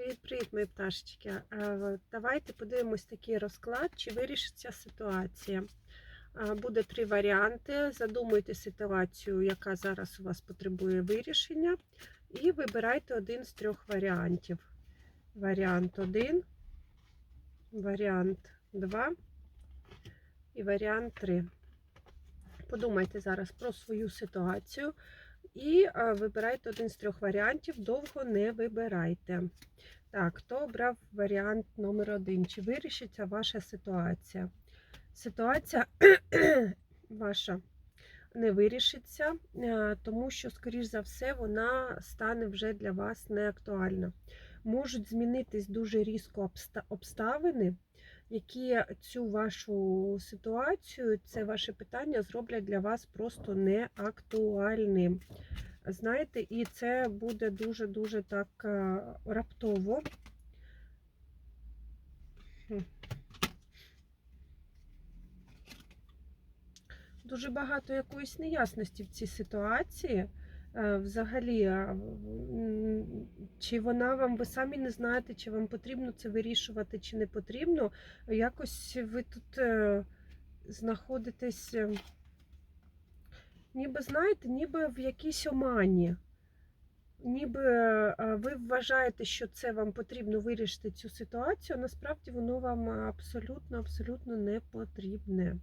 Привіт-привіт, мої пташечки. Е, Давайте подивимось такий розклад, чи вирішиться ситуація. Е, Буде три варіанти. Задумуйте ситуацію, яка зараз у вас потребує вирішення, і вибирайте один з трьох варіантів. Варіант 1, варіант 2 і варіант 3. Подумайте зараз про свою ситуацію. І е, вибирайте один з трьох варіантів, довго не вибирайте. Так, хто обрав варіант номер один? Чи вирішиться ваша ситуація? Ситуація ваша не вирішиться, е, тому що, скоріш за все, вона стане вже для вас неактуальна. Можуть змінитись дуже різко обста- обставини, які цю вашу ситуацію, це ваше питання зроблять для вас просто неактуальним. Знаєте, і це буде дуже-дуже так е, раптово. Дуже багато якоїсь неясності в цій ситуації. Е, Взагалі, чи вона вам, ви самі не знаєте, чи вам потрібно це вирішувати, чи не потрібно. Якось ви тут е, знаходитесь, е, ніби знаєте, ніби в якійсь омані. Ніби ви вважаєте, що це вам потрібно вирішити цю ситуацію, а насправді воно вам абсолютно, абсолютно не потрібне.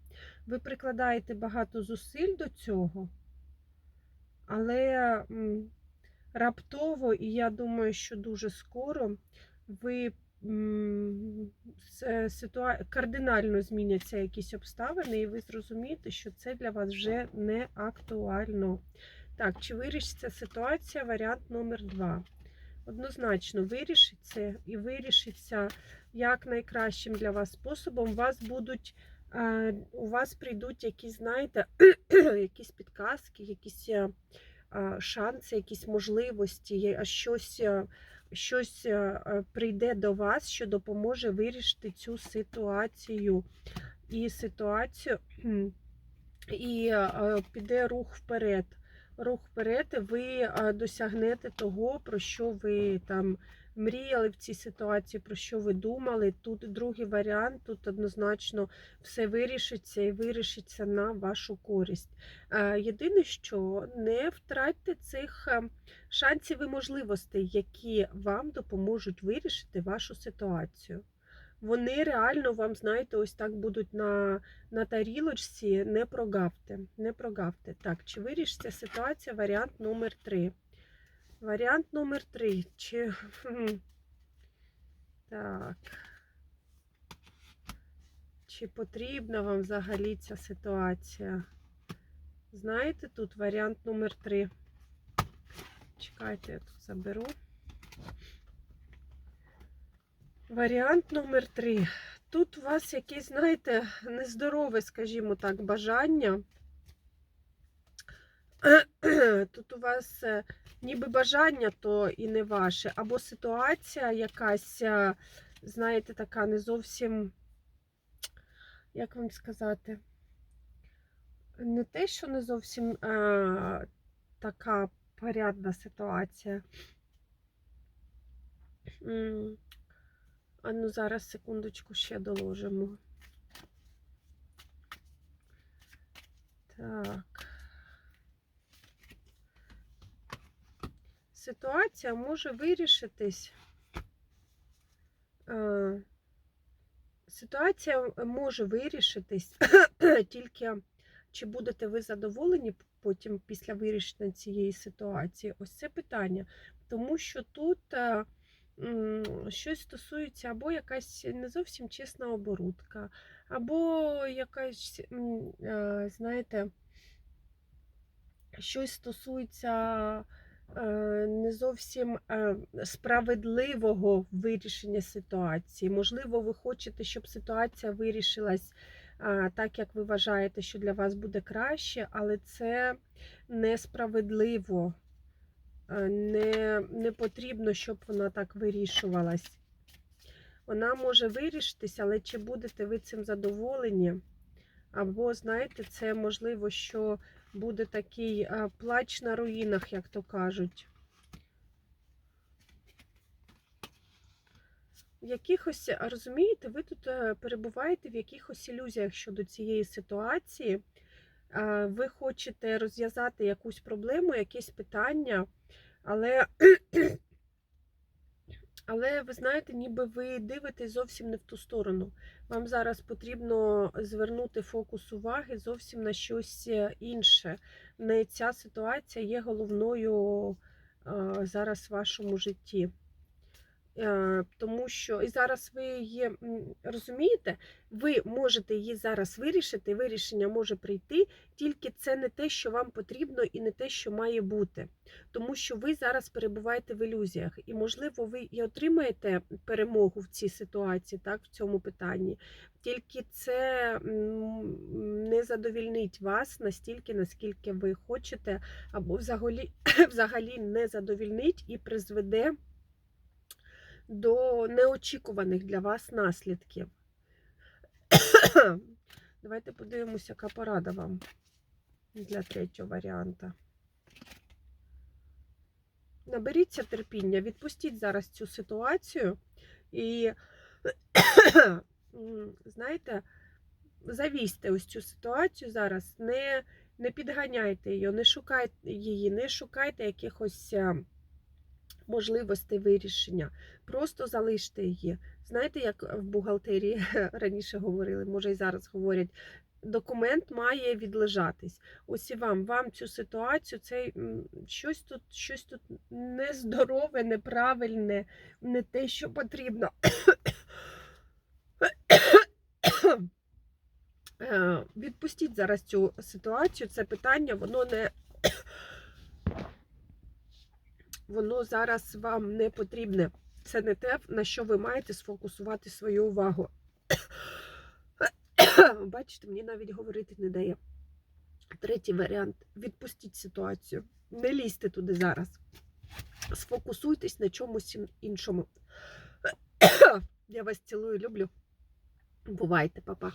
Ви прикладаєте багато зусиль до цього, але раптово, і я думаю, що дуже скоро ви ситуа... кардинально зміняться якісь обставини, і ви зрозумієте, що це для вас вже не актуально. Так, чи вирішиться ситуація? Варіант номер два. Однозначно вирішиться і вирішиться як найкращим для вас способом. Вас будуть, у вас прийдуть якісь, знаєте, якісь підказки, якісь е, е, шанси, якісь можливості, щось, е, щось е, е, прийде до вас, що допоможе вирішити цю ситуацію. І ситуацію, і е, піде рух вперед рух вперед, і ви е, досягнете того, про що ви там мріяли в цій ситуації, про що ви думали. Тут другий варіант, тут однозначно все вирішиться і вирішиться на вашу користь. Е, Єдине, що не втратьте цих е, шансів і можливостей, які вам допоможуть вирішити вашу ситуацію. Вони реально вам, знаєте, ось так будуть на на тарілочці, не прогавте. Не прогавте. Так, чи вирішиться ситуація? Варіант номер 3. Варіант номер 3. Чи... Так. Чи потрібна вам взагалі ця ситуація? Знаєте, тут варіант номер 3. Чекайте, я тут заберу. Варіант номер 3. Тут у вас якесь, знаєте, нездорове, скажімо так, бажання. Тут у вас е, ніби бажання, то і не ваше, або ситуація якась, е, знаєте, така не зовсім, як вам сказати, не те, що не зовсім е, така порядна ситуація. А ну зараз секундочку ще доложимо. Так. Ситуація може вирішитись. е, Ситуація може вирішитись тільки чи будете ви задоволені потім після вирішення цієї ситуації? Ось це питання. Тому що тут е, щось стосується або якась не зовсім чесна оборудка, або якась, е, знаєте, щось стосується е, не зовсім е, справедливого вирішення ситуації. Можливо, ви хочете, щоб ситуація вирішилась так, як ви вважаєте, що для вас буде краще, але це несправедливо. Е, Не, не потрібно, щоб вона так вирішувалась. Вона може вирішитись, але чи будете ви цим задоволені? Або, знаєте, це можливо, що буде такий плач на руїнах, як то кажуть. якихось, розумієте, ви тут е, перебуваєте в якихось ілюзіях щодо цієї ситуації. Ви хочете розв'язати якусь проблему, якесь питання, але, але ви знаєте, ніби ви дивитесь зовсім не в ту сторону. Вам зараз потрібно звернути фокус уваги зовсім на щось е, інше. Не ця ситуація є головною е, зараз в вашому житті. Е, Тому що і зараз ви її розумієте, ви можете її зараз вирішити, вирішення може прийти, тільки це не те, що вам потрібно, і не те, що має бути. Тому що ви зараз перебуваєте в ілюзіях, і, можливо, ви і отримаєте перемогу в цій ситуації, так, в цьому питанні. Тільки це не задовільнить вас настільки, наскільки ви хочете, або взагалі, взагалі не задовільнить і призведе до неочікуваних для вас наслідків. Давайте подивимося, яка порада вам для третього варіанта. Наберіться терпіння, відпустіть зараз цю ситуацію і, знаєте, завісьте ось цю ситуацію зараз, не, не підганяйте її, не шукайте її, не шукайте якихось е, можливостей вирішення. Просто залиште її. Знаєте, як в бухгалтерії раніше говорили, може і зараз говорять, документ має відлежатись. Ось і вам, вам цю ситуацію, цей щось тут, щось тут нездорове, неправильне, не те, що потрібно. Е, Відпустіть зараз цю ситуацію, це питання, воно не воно зараз вам не потрібне. Це не те, на що ви маєте сфокусувати свою увагу. Бачите, мені навіть говорити не дає. Третій варіант відпустіть ситуацію. Не лізьте туди зараз. Сфокусуйтесь на чомусь іншому. Я вас цілую, люблю. Бувайте, папа.